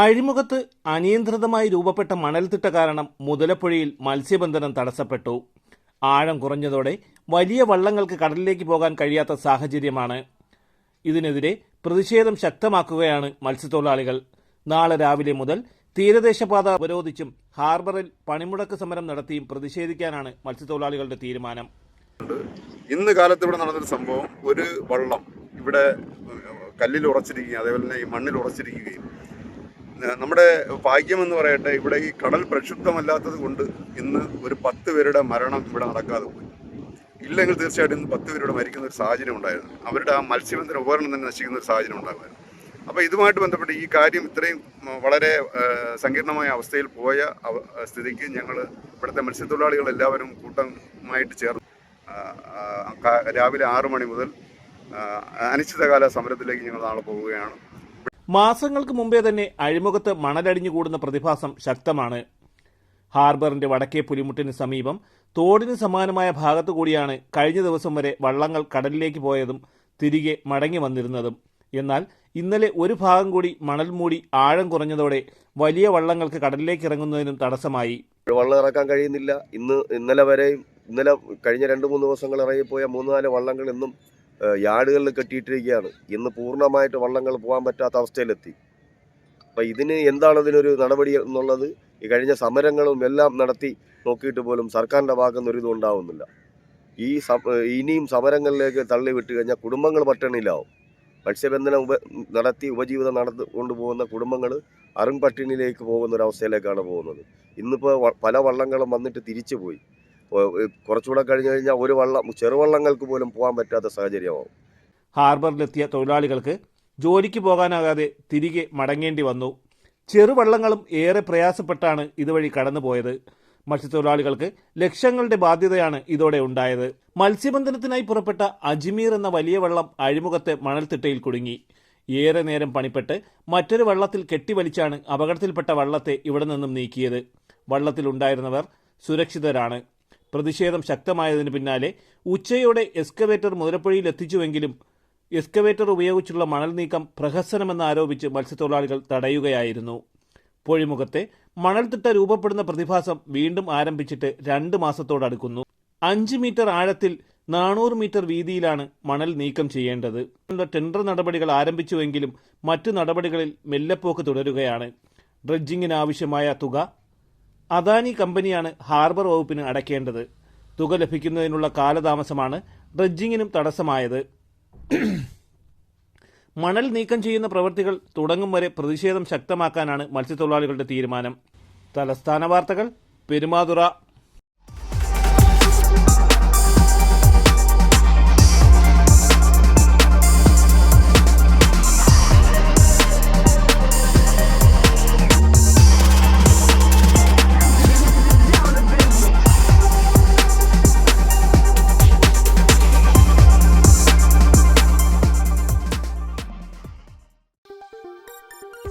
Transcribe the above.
അഴിമുഖത്ത് അനിയന്ത്രിതമായി രൂപപ്പെട്ട മണൽത്തിട്ട കാരണം മുതലപ്പുഴയിൽ മത്സ്യബന്ധനം തടസ്സപ്പെട്ടു. ആഴം കുറഞ്ഞതോടെ വലിയ വള്ളങ്ങൾക്ക് കടലിലേക്ക് പോകാൻ കഴിയാത്ത സാഹചര്യമാണ്. ഇതിനെതിരെ പ്രതിഷേധം ശക്തമാക്കുകയാണ് മത്സ്യത്തൊഴിലാളികൾ. നാളെ രാവിലെ മുതൽ തീരദേശപാത ഉപരോധിച്ചും ഹാർബറിൽ പണിമുടക്ക് സമരം നടത്തിയും പ്രതിഷേധിക്കാനാണ് മത്സ്യത്തൊഴിലാളികളുടെ തീരുമാനം. ഇന്ന് കാലത്ത് ഇവിടെ നടന്നൊരു സംഭവം ഒരു വള്ളം ഇവിടെ കല്ലിൽ ഉറച്ചിരിക്കുകയും അതേപോലെ തന്നെ ഈ മണ്ണിൽ ഉറച്ചിരിക്കുകയും നമ്മുടെ ഭാഗ്യമെന്ന് പറയട്ടെ ഇവിടെ ഈ കടൽ പ്രക്ഷുബ്ധമല്ലാത്തത് കൊണ്ട് ഇന്ന് ഒരു പത്ത് പേരുടെ മരണം ഇവിടെ നടക്കാതെ പോയി. ഇല്ലെങ്കിൽ തീർച്ചയായിട്ടും ഇന്ന് പത്ത് പേരുടെ മരിക്കുന്ന ഒരു സാഹചര്യം ഉണ്ടായിരുന്നു. അവരുടെ ആ മത്സ്യബന്ധന ഉപകരണം തന്നെ നശിക്കുന്ന ഒരു സാഹചര്യം ഉണ്ടാകുമായിരുന്നു. അപ്പോൾ ഇതുമായിട്ട് ബന്ധപ്പെട്ട് ഈ കാര്യം ഇത്രയും വളരെ സങ്കീർണമായ അവസ്ഥയിൽ പോയ സ്ഥിതിക്ക് ഞങ്ങൾ ഇവിടുത്തെ മത്സ്യത്തൊഴിലാളികൾ എല്ലാവരും കൂട്ടമായിട്ട് ചേർന്ന് രാവിലെ ആറു മണി മുതൽ അനിശ്ചിതകാല സമരത്തിലേക്ക് ഞങ്ങൾ നാളെ പോവുകയാണ്. മാസങ്ങൾക്ക് മുമ്പേ തന്നെ അഴിമുഖത്ത് മണലടിഞ്ഞുകൂടുന്ന പ്രതിഭാസം ശക്തമാണ്. ഹാർബറിന്റെ വടക്കേ പുലിമുട്ടിന് സമീപം തോടിന് സമാനമായ ഭാഗത്തു കൂടിയാണ് കഴിഞ്ഞ ദിവസം വരെ വള്ളങ്ങൾ കടലിലേക്ക് പോയതും തിരികെ മടങ്ങി വന്നിരുന്നതും. എന്നാൽ ഇന്നലെ ഒരു ഭാഗം കൂടി മണൽ മൂടി ആഴം കുറഞ്ഞതോടെ വലിയ വള്ളങ്ങൾക്ക് കടലിലേക്ക് ഇറങ്ങുന്നതിനും തടസ്സമായി. വള്ളം ഇറക്കാൻ കഴിയുന്നില്ല. ഇന്ന് ഇന്നലെ വരെയും ഇന്നലെ കഴിഞ്ഞ രണ്ട് മൂന്ന് ദിവസങ്ങൾ ഇറങ്ങിപ്പോയ മൂന്ന് നാല് വള്ളങ്ങൾ ഇന്നും യാർഡുകളിൽ കെട്ടിയിട്ടിരിക്കുകയാണ്. ഇന്ന് പൂർണമായിട്ട് വള്ളങ്ങൾ പോകാൻ പറ്റാത്ത അവസ്ഥയിലെത്തി. അപ്പം ഇതിന് എന്താണ് ഇതിനൊരു നടപടി എന്നുള്ളത് ഈ കഴിഞ്ഞ സമരങ്ങളും എല്ലാം നടത്തി നോക്കിയിട്ട് പോലും സർക്കാരിന്റെ ഭാഗത്തുനിന്ന് ഒരു ഉണ്ടാവുന്നില്ല. ഈ ഇനിയും സമരങ്ങളിലേക്ക് തള്ളി വിട്ട് കഴിഞ്ഞാൽ കുടുംബങ്ങൾ പട്ടിണിയിലാവും. മത്സ്യബന്ധനം ഉപ നടത്തി ഉപജീവിതം നടത്തി കൊണ്ടുപോകുന്ന കുടുംബങ്ങൾ അറും പട്ടിണിയിലേക്ക് പോകുന്ന ഒരു അവസ്ഥയിലേക്കാണ് പോകുന്നത്. ഇന്നിപ്പോൾ പല വള്ളങ്ങളും വന്നിട്ട് തിരിച്ചു പോയി കുറച്ചുകൂടെ കഴിഞ്ഞ് കഴിഞ്ഞാൽ ഒരു വള്ളം ചെറുവള്ളങ്ങൾക്ക് പോലും പോകാൻ പറ്റാത്ത സാഹചര്യമാവും. ഹാർബറിലെത്തിയ തൊഴിലാളികൾക്ക് ജോലിക്ക് പോകാനാകാതെ തിരികെ മടങ്ങേണ്ടി വന്നു. ചെറുവള്ളങ്ങളും ഏറെ പ്രയാസപ്പെട്ടാണ് ഇതുവഴി കടന്നുപോയത്. മത്സ്യത്തൊഴിലാളികൾക്ക് ലക്ഷങ്ങളുടെ ബാധ്യതയാണ് ഇതോടെ ഉണ്ടായത്. മത്സ്യബന്ധനത്തിനായി പുറപ്പെട്ട അജ്മീർ എന്ന വലിയ വള്ളം അഴിമുഖത്തെ മണൽത്തിട്ടയിൽ കുടുങ്ങി. ഏറെ നേരം പണിപ്പെട്ട് മറ്റൊരു വള്ളത്തിൽ കെട്ടിവലിച്ചാണ് അപകടത്തിൽപ്പെട്ട വള്ളത്തെ ഇവിടെ നിന്നും നീക്കിയത്. വള്ളത്തിലുണ്ടായിരുന്നവർ സുരക്ഷിതരാണ്. പ്രതിഷേധം ശക്തമായതിന് പിന്നാലെ ഉച്ചയോടെ എസ്കവേറ്റർ മുതലപ്പുഴയിൽ എത്തിച്ചുവെങ്കിലും എസ്കവേറ്റർ ഉപയോഗിച്ചുള്ള മണൽ നീക്കം പ്രഹസനമെന്നാരോപിച്ച് മത്സ്യത്തൊഴിലാളികൾ തടയുകയായിരുന്നു. പൊഴിമുഖത്തെ മണൽത്തിട്ട രൂപപ്പെടുന്ന പ്രതിഭാസം വീണ്ടും ആരംഭിച്ചിട്ട് രണ്ട് മാസത്തോടടുക്കുന്നു അഞ്ച് മീറ്റർ ആഴത്തിൽ നാനൂറ് മീറ്റർ വീതിയിലാണ് മണൽ നീക്കം ചെയ്യേണ്ടത് ടെൻഡർ നടപടികൾ ആരംഭിച്ചുവെങ്കിലും മറ്റു നടപടികളിൽ മെല്ലെപ്പോക്ക് തുടരുകയാണ്. ഡ്രഡ്ജിങ്ങിനാവശ്യമായ തുക അദാനി കമ്പനിയാണ് ഹാർബർ വകുപ്പിന് അടയ്ക്കേണ്ടത്. തുക ലഭിക്കുന്നതിനുള്ള കാലതാമസമാണ് ഡ്രഡ്ജിങ്ങിനും തടസ്സമായത്. മണൽ നീക്കം ചെയ്യുന്ന പ്രവൃത്തികൾ തുടങ്ങും വരെ പ്രതിഷേധം ശക്തമാക്കാനാണ് മത്സ്യത്തൊഴിലാളികളുടെ തീരുമാനം. തലസ്ഥാന വാർത്തകൾ പെരുമാതുറ.